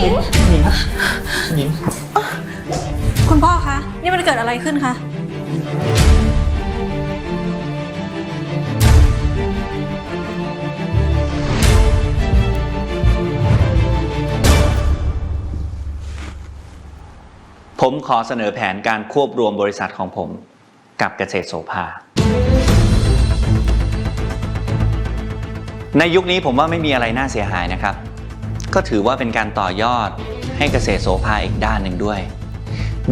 ิง หญิงหญิง คุณพ่อคะ นี่มันเกิดอะไรขึ้นคะ ผมขอเสนอแผนการควบรวมบริษัทของผมกับเกษตรโสภา ในยุคนี้ผมว่าไม่มีอะไรน่าเสียหายนะครับ ก็ถือว่าเป็นการต่อยอดให้เกษตรโสภาอีกด้านหนึ่งด้วย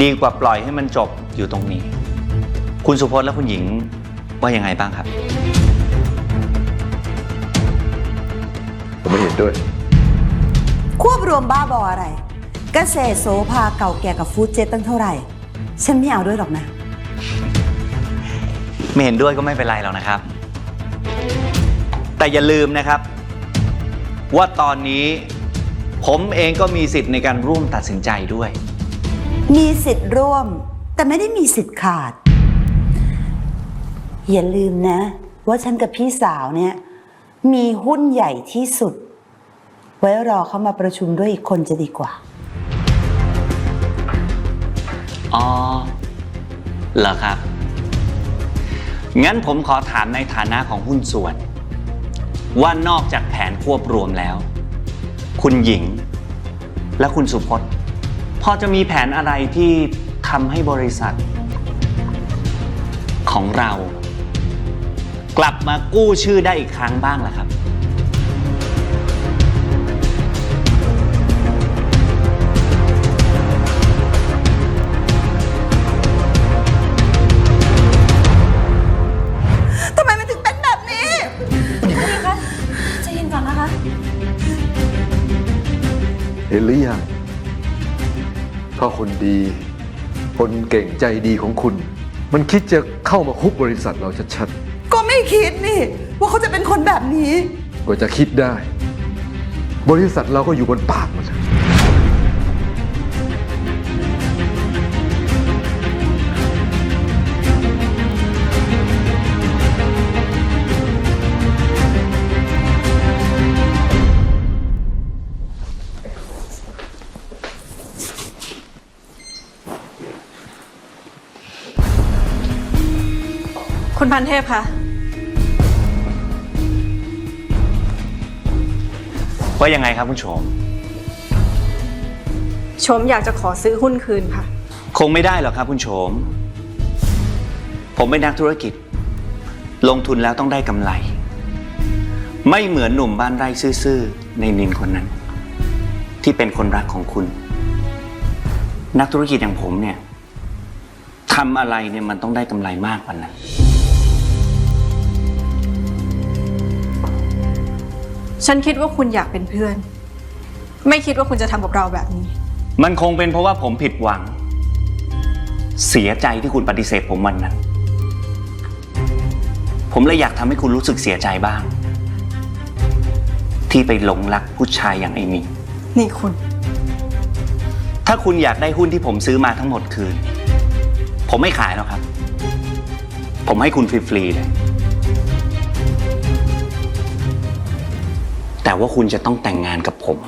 ดีกว่าปล่อยให้มันจบอยู่ตรงนี้ คุณสุพจน์และคุณหญิงว่ายังไงบ้างครับ ผมไม่เห็นด้วย ควบรวมบ้าบออะไร เกษตรโสภาเก่าแก่กับฟู้ดเจ็ตตั้งเท่าไหร่ ฉันไม่เอาด้วยหรอกนะ ไม่เห็นด้วยก็ไม่เป็นไรหรอกนะครับ แต่อย่าลืมนะครับ ว่าตอนนี้ ผมเองก็มีสิทธิ์ในการร่วมตัดสินใจด้วย มีสิทธิ์ร่วม แต่ไม่ได้มีสิทธิ์ขาด อย่าลืมนะ ว่าฉันกับพี่สาวเนี่ย มีหุ้นใหญ่ที่สุด ไว้รอเขามาประชุมด้วยอีกคนจะดีกว่า อ๋อ เหรอครับ งั้นผมขอถามในฐานะของหุ้นส่วน ว่านอกจากแผนควบรวมแล้ว คุณหญิง และคุณสุพจน์ พอจะมีแผนอะไรที่ทำให้บริษัท ของเรา กลับมากู้ชื่อได้อีกครั้งบ้างล่ะครับ ทำไมมันถึงเป็นแบบนี้ใจเย็นก่อนนะคะเห็นหรือยังถ้าคนดี คนเก่งใจดีของคุณ มันคิดจะเข้ามาคุบบริษัทเราชัดก็ไม่คิดนี่ ว่าเขาจะเป็นคนแบบนี้ ๆกว่าจะคิดได้ บริษัทเราก็อยู่บนปากมัน คุณพันเทพคะ ว่ายังไงครับคุณโฉม ชมอยากจะขอซื้อหุ้นคืนค่ะ คงไม่ได้หรอกครับคุณโฉม ผมเป็นนักธุรกิจ ลงทุนแล้วต้องได้กำไร ไม่เหมือนหนุ่มบ้านไร่ซื่อๆ ในนินคนนั้น ที่เป็นคนรักของคุณ นักธุรกิจอย่างผมเนี่ยทำอะไรเนี่ยมันต้องได้กำไรมากกว่านั้น ฉันคิดว่าคุณอยากเป็นเพื่อน ไม่คิดว่าคุณจะทำกับเราแบบนี้ มันคงเป็นเพราะว่าผมผิดหวัง เสียใจที่คุณปฏิเสธผมวันนั้น ผมเลยอยากทำให้คุณรู้สึกเสียใจบ้าง ที่ไปหลงรักผู้ชายอย่างไอ้มิงนี่คุณ ถ้าคุณอยากได้หุ้นที่ผมซื้อมาทั้งหมดคืน ผมไม่ขายหรอกครับ ผมให้คุณฟรีๆเลย แต่ว่าคุณจะต้องแต่งงานกับผม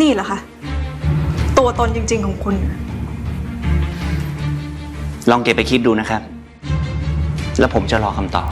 นี่เหรอคะ ตัวตนจริง ๆ ของคุณ ลองเก็บไปคิดดูนะครับ แล้วผมจะรอคำตอบ